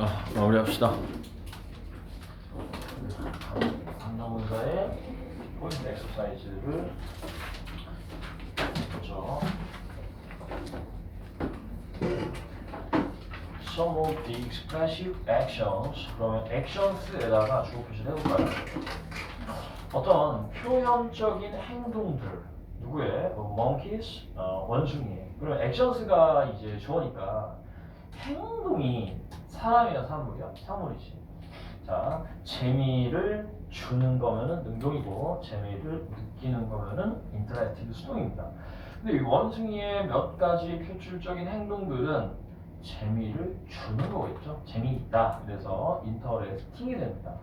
아, 마무리합시다. 강남문사의 포인트 엑서사이즈를 보죠. Some of the actions. 그러면 actions에다가 주어 표시를 해볼까요? 어떤 표현적인 행동들. 누구의? 뭐, monkeys, 어, 원숭이. 그러면 actions가 이제 주어니까 행동이 사람이야 사물이야? 사물이지. 자, 재미를 주는 거면은 능동이고 재미를 느끼는 거면은 인터랙티브 수동입니다. 근데 이 원숭이의 몇 가지 표출적인 행동들은 재미를 주는 거겠죠. 재미있다. 그래서 인터랙팅이 됩니다.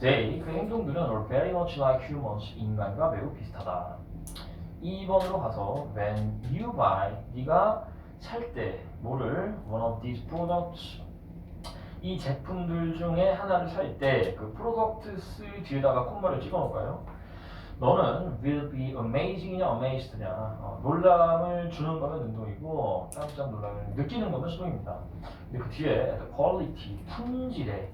They 그 행동들은 are very much like humans 인간과 매우 비슷하다. 2번으로 가서 when you buy 네가 살 때 뭐를 one of these products 이 제품들 중에 하나를 살 때그 프로덕트스 뒤에다가 콤마를 찍어 놓을까요? 너는 will be amazing이냐 amazed냐 어, 놀람을 주는 거면 능동이고 깜짝 놀람을 느끼는 거면 수동입니다. 근데 그 뒤에 quality 품질에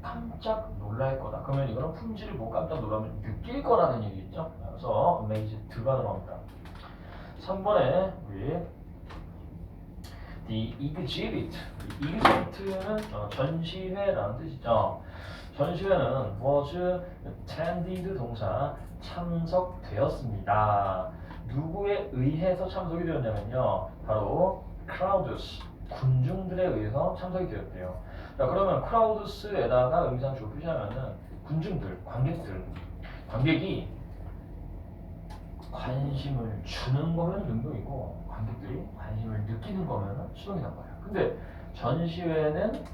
깜짝 놀랄 거다. 그러면 이거는 품질을 보고 깜짝 놀람을 느낄 거라는 얘기겠죠. 그래서 amazed가 들어갑니다. 3번에 우리 The exhibit. exhibit는 어, 전시회라는 뜻이죠. 전시회는 was attended 동사 참석되었습니다. 누구에 의해서 참석이 되었냐면요. 바로 crowds 군중들에 의해서 참석이 되었대요. 자 그러면 crowds에다가 의미상 주어 표시하면은 군중들, 관객들, 관객이 관심을 주는 거면 능동이고 관객들이 관심을 느끼는 거면 수동이란 말이야. 근데 전시회는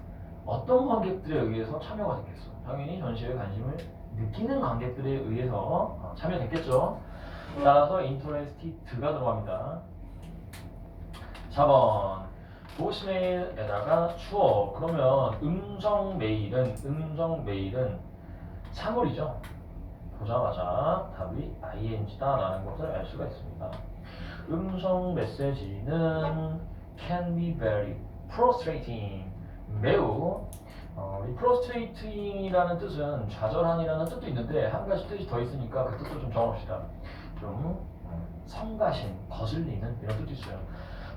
어떤 관객들에 의해서 참여가 됐겠어? 당연히 전시회 관심을 느끼는 관객들에 의해서 어, 참여됐겠죠. 따라서 인터레스티드가 들어갑니다. 4번 보이스메일에다가 주어 그러면 음성 메일은 음성 메일은 사물이죠. 보자마자 답이 ing다라는 것을 알 수가 있습니다. 음성 메시지는 can be very frustrating 매우 어, 이 frustrating이라는 뜻은 좌절한이라는 뜻도 있는데 한 가지 뜻이 더 있으니까 그 뜻도 좀 정합시다. 좀 어, 성가신, 거슬리는 이런 뜻도 있어요.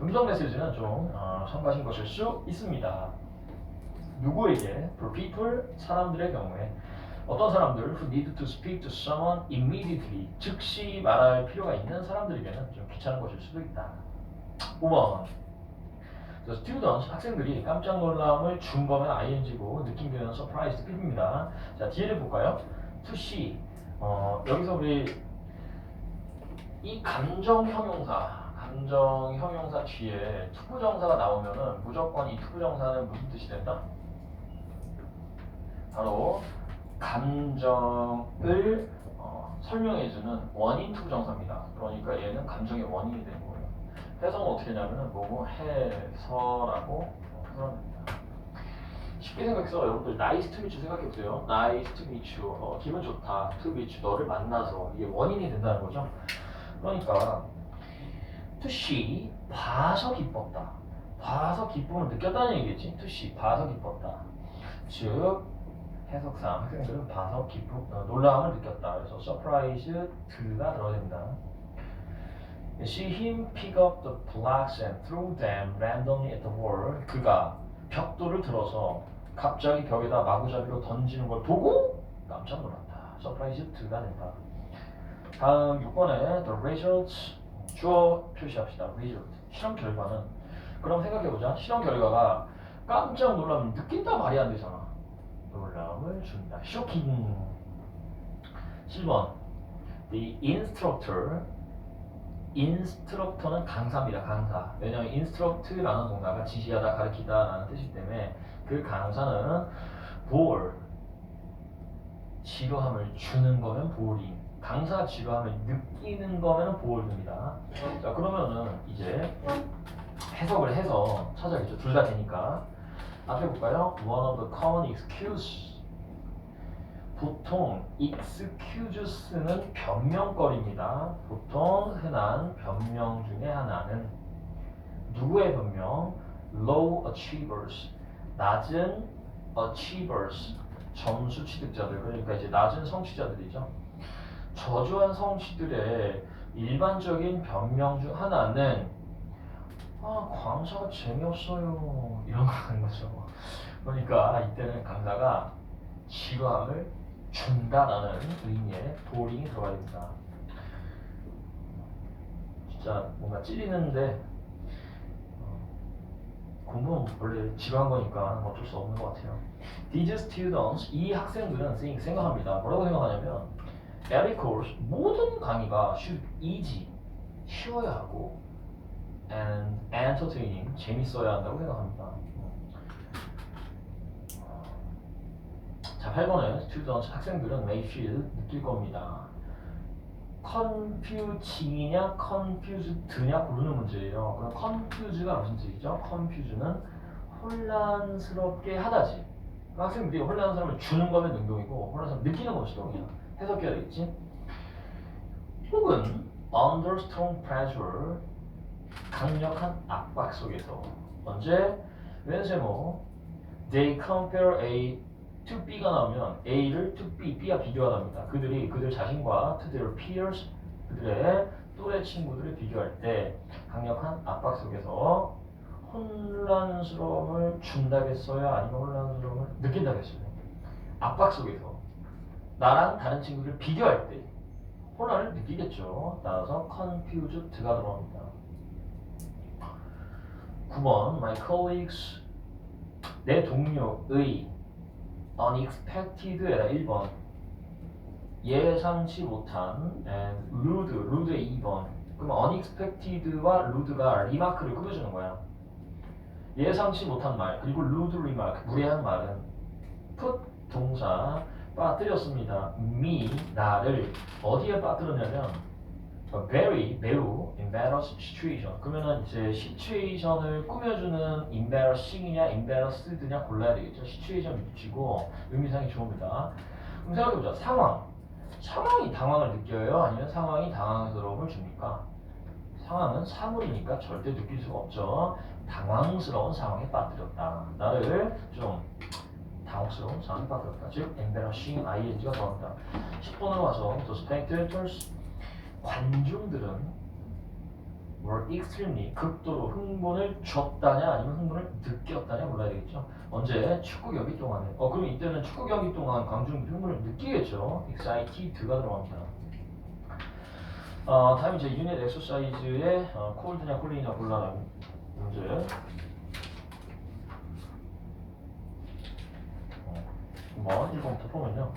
음성 메시지는 좀 어, 성가신 것일 수 있습니다. 누구에게? For people, 사람들의 경우에 어떤 사람들 who need to speak to someone immediately 즉시 말할 필요가 있는 사람들에게는 좀 귀찮은 것일 수도 있다. 5번 The students, 학생들이 깜짝 놀람을 준 거면 ing고 느낀 거는 surprised 필입니다. 자 뒤에를 볼까요? to see 어, 여기서 우리 이 감정 형용사 감정 형용사 뒤에 투부정사가 나오면은 무조건 이 투부정사는 무슨 뜻이 된다? 바로 감정을 어, 설명해주는 원인 투부정사입니다. 그러니까 얘는 감정의 원인이 되는 거예요. 해석은 어떻게 하냐면은 뭐뭐 해서라고 어, 해석합니다. 쉽게 생각해서 여러분들 nice to meet you 생각해보세요. nice to meet you. 어, 기분 좋다. to meet you. 너를 만나서 이게 원인이 된다는 거죠. 그러니까 to see 봐서 기뻤다. 봐서 기쁨을 느꼈다는 얘기겠지. to see 봐서 기뻤다. 즉 해석상 학생들은 봐서 기쁨, 어, 놀라움을 느꼈다. 그래서 surprise 드가 들어야 됩니다. See him pick up the blocks and throw them randomly at the wall. 그가 벽돌을 들어서 갑자기 벽에다 마구잡이로 던지는 걸 보고 깜짝 놀랐다. surprise 드가 된다. 다음 6번에 the results 주어 표시합시다. result 실험 결과는 그럼 생각해보자. 실험 결과가 깜짝 놀라면 느낀다 말이 안 되잖아. 놀라움을 준다. 쇼킹. 7번 the instructor 인스트럭터는 강사입니다. 강사. 왜냐하면 인스트럭트라는 동사가 지시하다, 가르치다라는 뜻이기 때문에 그 강사는 볼 지루함을 주는 거면 볼인. 강사 지루함을 느끼는 거면 볼입니다. 자 그러면은 이제 해석을 해서 찾아야겠죠. 둘 다 되니까. 앞에 볼까요? One of the common excuse. 보통 excuse는 변명거리입니다. 보통 흔한 변명 중에 하나는 누구의 변명? Low achievers. 낮은 achievers 점수 취득자들 그러니까 이제 낮은 성취자들이죠. 저조한 성취들의 일반적인 변명 중 하나는 아 강사가 재미없어요 이런 거 하는 거죠. 그러니까 이때는 강사가 지루함을 준다라는 의미의 보링이 들어가야 됩니다. 진짜 뭔가 찔리는데 어, 공부는 원래 지루한 거니까 어쩔 수 없는 것 같아요. These students, 이 학생들은 생각합니다. 뭐라고 생각하냐면 every course, 모든 강의가 should easy, 쉬워야 하고 and entertaining, 재밌어야 한다고 생각합니다. 자, 8번에 students, 학생들은 may feel, 느낄 겁니다. confusing이냐 confused냐 고르는 문제예요. 그럼 confuse가 무슨 뜻이죠? confuse는 혼란스럽게 하다지. 그 학생들이 혼란스러움을 주는 거면 능동이고 혼란스러움 느끼는 건 수동이야. 해석해야 되겠지? 혹은 under strong pressure 강력한 압박 속에서 언제 웬세모 they compare A to B가 나오면 A를 to B, B와 비교하답니다. 그들이 그들 자신과 to their peers 그들의 또래 친구들을 비교할 때 강력한 압박 속에서 혼란스러움을 준다겠어요? 아니면 혼란스러움을 느낀다겠어요? 압박 속에서 나랑 다른 친구를 비교할 때 혼란을 느끼겠죠. 따라서 confused가 들어갑니다. 9번 My colleagues 내 동료의 unexpected에다 1번 예상치 못한 and rude, rude의 2번 그럼 unexpected와 rude가 리마크를 꾸며주는 거야 예상치 못한 말 그리고 rude remark 무례한 말은 put 동사 빠뜨렸습니다 me 나를 어디에 빠뜨렸냐면 very 매우 embarrassed situation. 그러면은 이제 situation을 꾸며주는 embarrassing이냐 embarrassed냐 골라야 되겠죠. situation 밑치고 의미상이 좋습니다. 그럼 생각해보자. 상황. 상황이 당황을 느껴요? 아니면 상황이 당황스러움을 줍니까? 상황은 사물이니까 절대 느낄 수가 없죠. 당황스러운 상황에 빠뜨렸다. 나를 좀 당혹스러운 상황에 빠뜨렸다. 즉 embarrassing ing가 들어갑니다. 10번으로 와서 the spectators 관중들은 were extremely 극도로 흥분을 줬다냐 아니면 흥분을 느꼈다냐 몰라야 되겠죠. 언제 축구 경기 동안에 어 그럼 이때는 축구 경기 동안 관중들이 흥분을 느끼겠죠. excited가 들어갑니다. 어 다음 이제 유닛 엑서사이즈의 어, 콜드냐 콜링이냐 골라라는 문제. 어, 한번 1번부터 보면요.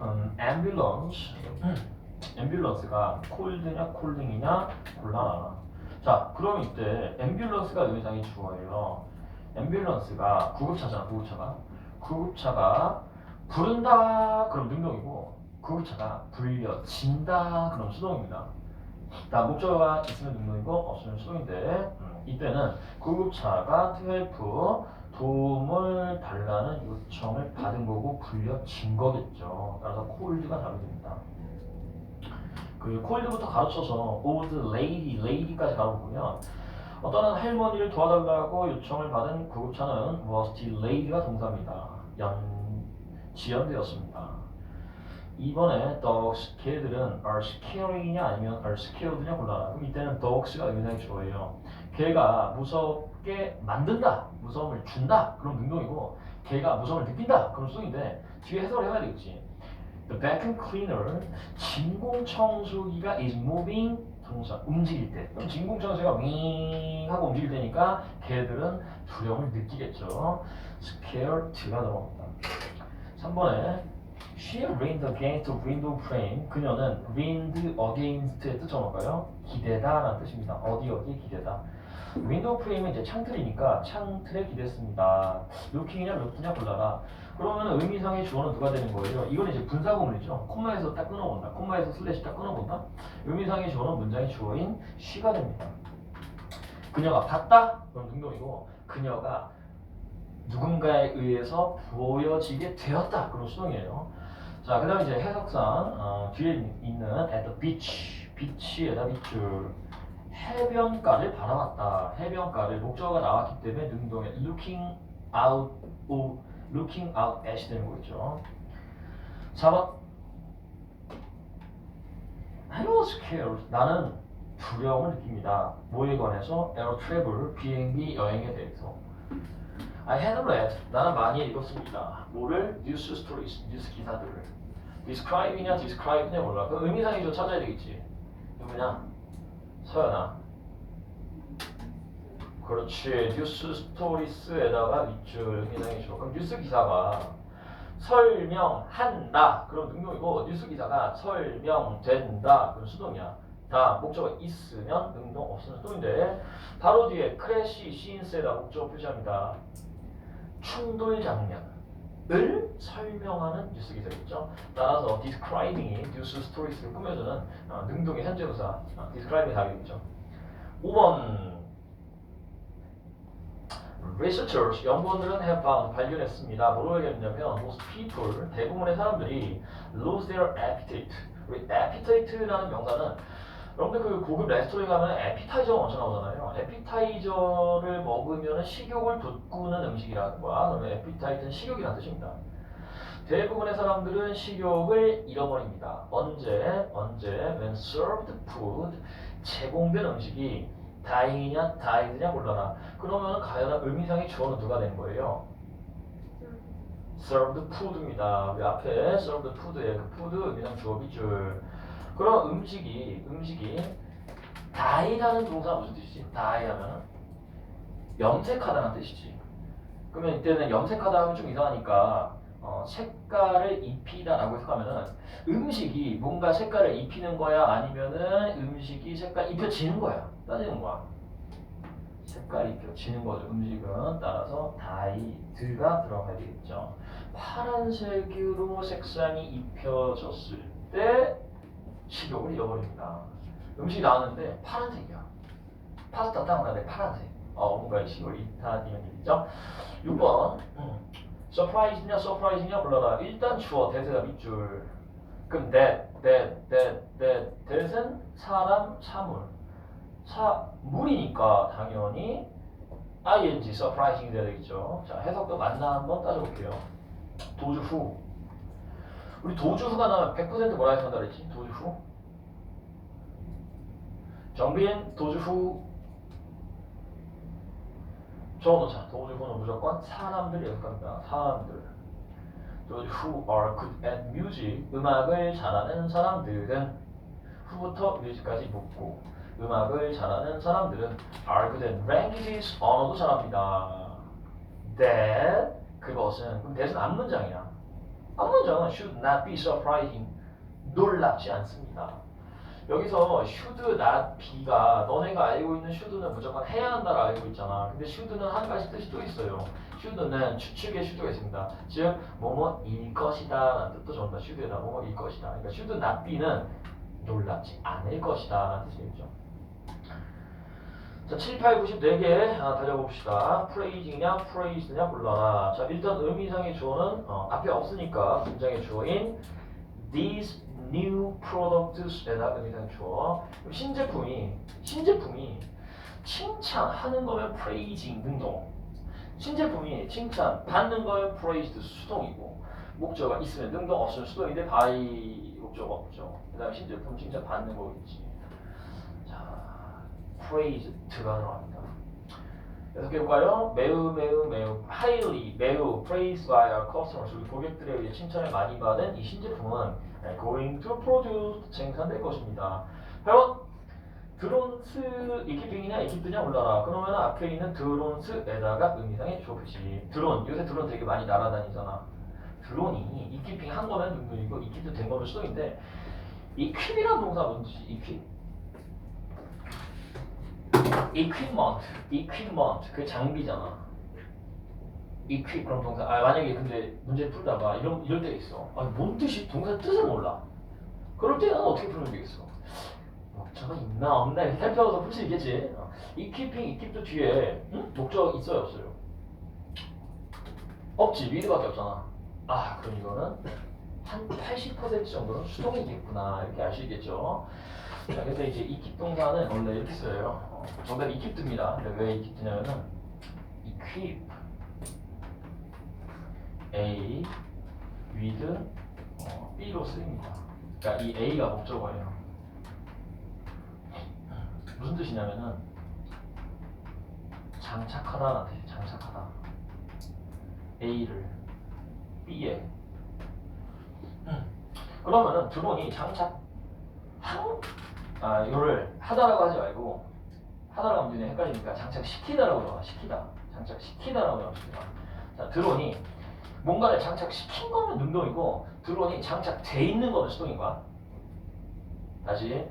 음, ambulance 앰뷸런스가 콜드냐 콜링이냐 골라라. 자, 그럼 이때 앰뷸런스가 의상이 주어예요. 앰뷸런스가 구급차잖아, 구급차가. 구급차가 부른다, 그럼 능동이고, 구급차가 불려진다, 그럼 수동입니다. 자, 목적어가 있으면 능동이고, 없으면 수동인데, 음, 이때는 구급차가 트헬프 도움을 달라는 요청을 받은 거고, 불려진 거겠죠. 따라서 콜드가 답이 됩니다. 그 콜드부터 가르쳐서 old lady, lady까지 가보면 어떤 할머니를 도와달라고 요청을 받은 구급차는 was delayed가 동사입니다. 연 지연되었습니다. 이번에 dogs, 개들은 are scaring이냐 아니면 are scared냐 골라라. 그럼 이때는 dogs가 의미상의 주어예요. 개가 무섭게 만든다, 무서움을 준다. 그럼 능동이고 개가 무서움을 느낀다. 그럼 수동인데 뒤에 해석을 해야 되겠지. The vacuum cleaner 진공 청소기가 is moving. 동사 움직일 때. 그럼 진공 청소기가 윙 하고 움직일 때니까 걔들은 두려움을 느끼겠죠. Scared가 들어갑니다. 3번에 She leaned against the window frame. 그녀는 leaned against의 뜻은 뭘까요? 기대다 라는 뜻입니다. 어디 어디 기대다 윈도우 프레임은 이제 창틀이니까 창틀에 기댔습니다 루킹이냐 루트냐 골라라 그러면 의미상의 주어는 누가 되는 거예요? 이건 이제 분사구문이죠. 콤마에서 딱 끊어본다. 콤마에서 슬래시 딱 끊어본다. 의미상의 주어는 문장의 주어인 she가 됩니다. 그녀가 봤다? 그럼 능동이고 그녀가 누군가에 의해서 보여지게 되었다. 그럼 수동이에요. 자, 그 다음에 이제 해석상 어, 뒤에 있는 at the beach, beach에다 밑줄 해변가를 바라봤다. 해변가를 목적어가 나왔기 때문에 능동의 looking out, o, looking out at이 되는 거겠죠. 4번 I was scared. 나는 두려움을 느낍니다. 뭐에 관해서? air travel, 비행기 여행에 대해서. I had read. 나는 많이 읽었습니다. 뭐를? news stories, 뉴스 기사들을. describe이냐 describe냐 몰라. 그 의미상이 좀 찾아야 되겠지. 누구냐? 서연아. 그렇지. 뉴스 스토리스에다가 밑줄 죠 그럼 뉴스 기사가 설명한다. 그럼 능동이고 뉴스 기사가 설명된다. 그럼 수동이야. 다 목적어 있으면 능동 없으면 수동인데 바로 뒤에 크래시 시인스에다 목적어 표시합니다. 충돌 장면 을 설명하는 뉴스 기사겠죠. 따라서 describing이 뉴스 스토리스를 꾸며주는 어, 능동의 현재부사 어, describing 답이겠죠. 5번 Researchers, 연구원들은 have found, 발견했습니다. 뭐로 발견했냐면 most people, 대부분의 사람들이 lose their appetite. 우리 appetite라는 명사는 여러분들 그 고급 레스토랑에 가면 에피타이저가 먼저 나오잖아요. 에피타이저를 먹으면 식욕을 돋구는 음식이라는 거야. 그러면 에피타이트는 식욕이라는 뜻입니다. 대부분의 사람들은 식욕을 잃어버립니다. 언제? 언제? When served food, 제공된 음식이 다행이냐, 다이드냐 골라라. 그러면 가연한 의미상의 주어는 누가 되는 거예요? served food입니다. 우리 앞에 served food에 그 food 의미상 주어 밑줄. 그럼 음식이 음식이 다이라는 동사 무슨 뜻이지? 다이하면 염색하다는 뜻이지. 그러면 이때는 염색하다 하면 좀 이상하니까 어, 색깔을 입히다라고 해석하면은 음식이 뭔가 색깔을 입히는 거야 아니면은 음식이 색깔 입혀지는 거야 따지는 거야. 색깔이 입혀지는 거죠. 음식은 따라서 다이드가 들어가야 되겠죠. 파란색으로 색상이 입혀졌을 때 식욕을 잃어버립니다. 음식이 나왔는데 파란색이야. 파스타 딱 나는데 파란색. 어, 뭔가 식욕을 잃다 이런 얘기죠. 6번. 음. 서프라이즈냐 서프라이즈냐 불러라. 일단 주어 대세가 밑줄. 그럼 that, that, that, that. that은 사람, 사물. 사 물이니까 당연히 ing, surprising 되겠죠. 자, 해석도 맞나 한번 따져볼게요. 도주 후. 우리 도주 후가 나면 100% 뭐라 해서 한다 그랬지? 도주 후. 정빈 도주 후. 적어놓자. 도주 후는 무조건 사람들이 해석합니다. 사람들. Those who are good at music. 음악을 잘하는 사람들은 후부터 뮤직까지 묶고 음악을 잘하는 사람들은 are good at languages. 언어도 잘합니다. That 그것은 그럼 that은 앞문장이야. 앞문장은 should not be surprising. 놀랍지 않습니다. 여기서 should not be가 너네가 알고 있는 should는 무조건 해야 한다를 알고 있잖아. 근데 should는 한 가지 뜻이 또 있어요. should는 추측의 should가 있습니다. 즉 뭐뭐일 것이다 라는 뜻도 전다. should에다 뭐뭐일 것이다. 그러니까 should not be는 놀랍지 않을 것이다 라는 뜻이겠죠. 자, 7, 8, 90 4개 아, 달려봅시다. praising이냐, praise냐 골라라. 자, 일단 의미상의 주어는 어, 앞에 없으니까 문장의 주어인 these new products에다 의미상 주어. 그럼 신제품이 신제품이 칭찬하는 거면 praising 능동. 신제품이 칭찬 받는 거면 praised 수동이고 목적어가 있으면 능동 없으면 수동인데 by 목적어 없죠. 그다음 에 신제품 칭찬 받는 거겠지. 자, praised가 들어갑니다. 여섯 개 볼까요? 매우 매우 매우 highly 매우 praised by our customers 우리 고객들에 의해 칭찬을 많이 받은 이 신제품은 네, going to produce 생산될 것입니다. 8번 드론스 이키핑이냐 이키프냐 몰라라. 그러면 앞에 있는 드론스에다가 의미상의 주어 표시. 드론 요새 드론 되게 많이 날아다니잖아. 드론이 이키핑 한 거면 능동이고 이키도 된 거면 수동인데 이퀴이라는 동사 뭔지 이퀴? Equipment, equipment 그 장비잖아. equip 그런 동사. 아 만약에 근데 문제 풀다가 이런 이럴 때 있어. 아뭔 뜻이 동사 뜻을 몰라. 그럴 때는 어떻게 풀면 되겠어? 목적어 있나 없나 살펴서 풀 수 있겠지. 어. equipping, equip도 뒤에 응? 목적 있어요 없어요? 없지 위드밖에 없잖아. 아 그럼 이거는 한 80% 정도는 수동이겠구나 이렇게 알 수 있겠죠. 자, 그래서 이제 이킵 동사는 원래 이렇게 써요. 어, 정답 이킵드입니다. 근데 왜 이킵드냐면은 equip A with 어, B로 쓰입니다. 그러니까 이 A가 목적어예요. 무슨 뜻이냐면은 장착하다라는 뜻이 장착하다. A를 B에 그러면은 드론이 장착 한, 아 이거를 하다라고 하지 말고 하다라고 하면 눈에 헷갈리니까 장착시키다라고 들어가 시키다. 장착시키다라고 들어갑니다. 자 드론이 뭔가를 장착시킨 거면 능동이고 드론이 장착돼 있는 거는 수동인 거야. 다시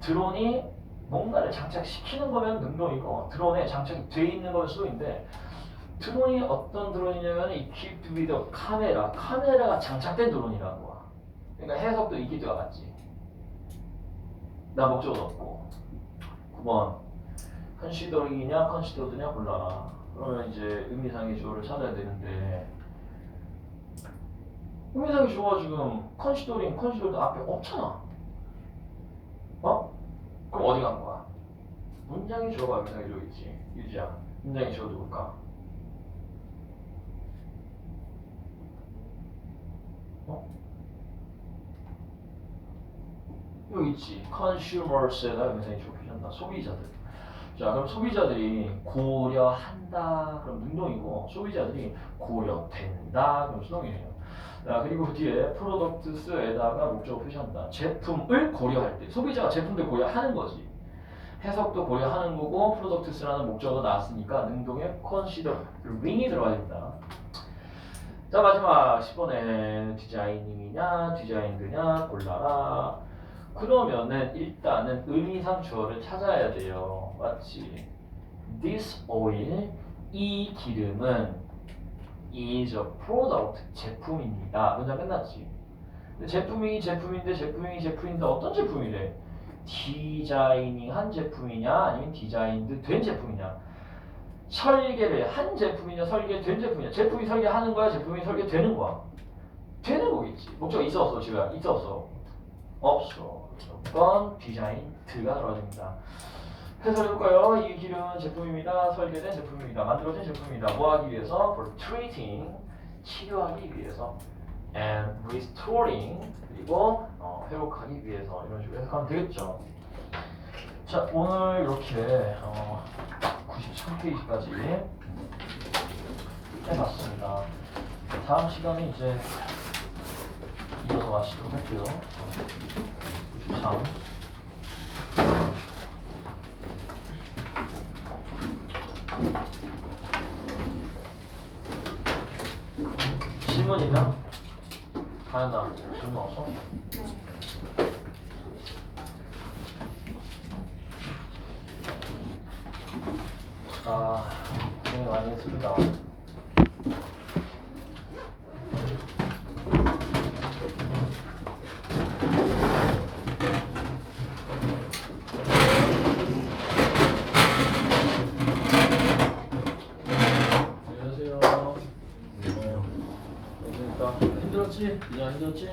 드론이 뭔가를 장착시키는 거면 능동이고 드론에 장착이 돼 있는 거는 수동인데 드론이 어떤 드론이냐면 equipped with 카메라가 장착된 드론이라는 거야. 그러니까 해석도 equipped가 맞지. 나 목적어 없고. 9번 컨시더링이냐 컨시더드냐 골라라 그러면 이제 의미상의 주어를 찾아야 되는데 의미상의 주어가 지금 컨시더링 컨시더드 앞에 없잖아 어? 그럼 어디 간 거야? 문장의 주어가 의미상의 주어 있지 유지야 문장의 주어 누굴까? 어? 여기 있지. consumers에다 의미상의 주어 표현한다. 소비자들. 자, 그럼 소비자들이 고려한다. 그럼 능동이고 소비자들이 고려된다. 그럼 수동이에요. 자, 그리고 그 뒤에 products에다가 목적어 표시한다. 제품을 고려할 때 소비자가 제품들 고려하는 거지. 해석도 고려하는 거고 products라는 목적어가 나왔으니까 능동에 considering이 들어가야 된다. 자 마지막 10번에 디자이닝이냐 디자인드냐 골라라 그러면은 일단은 의미상 주어를 찾아야 돼요 맞지 This oil 이 기름은 is a product 제품입니다. 문장 끝났지. 제품이 제품인데 제품이 제품인데 어떤 제품이래? 디자이닝한 제품이냐? 아니면 디자인드 된 제품이냐? 설계를 한 제품이냐? 설계된 제품이냐? 제품이 설계하는 거야? 제품이 설계되는 거야? 되는 거겠지. 목적이 있어 없어 지금? 있어 없어? 없어. 무조건 디자인 드가 들어집니다 해설해볼까요? 이 기름은 제품입니다 설계된 제품입니다 만들어진 제품입니다 뭐 하기 위해서? for treating 치료하기 위해서 and restoring 그리고 어, 회복하기 위해서 이런 식으로 해석하면 되겠죠 자 오늘 이렇게 어, 93페이지까지 해봤습니다. 다음 시간에 이제 이어서 마치도록 할게요. 93. 질문이나? 가연아, 질문 없어? 아, 고생 많이 했습니다. 안녕하세요. 어, 안녕하십니까. 힘들었지? 이제 안 힘들었지?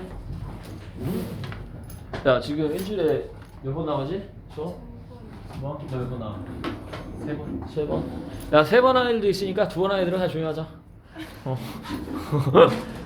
야, 지금 일주일에 몇 번 나오지? 저? 뭐? 너몇번 나와? 세 번? 세 번? 야, 세번 하는 애들도 있으니까 두번 하는 애들은 다 조용히 하자. 어.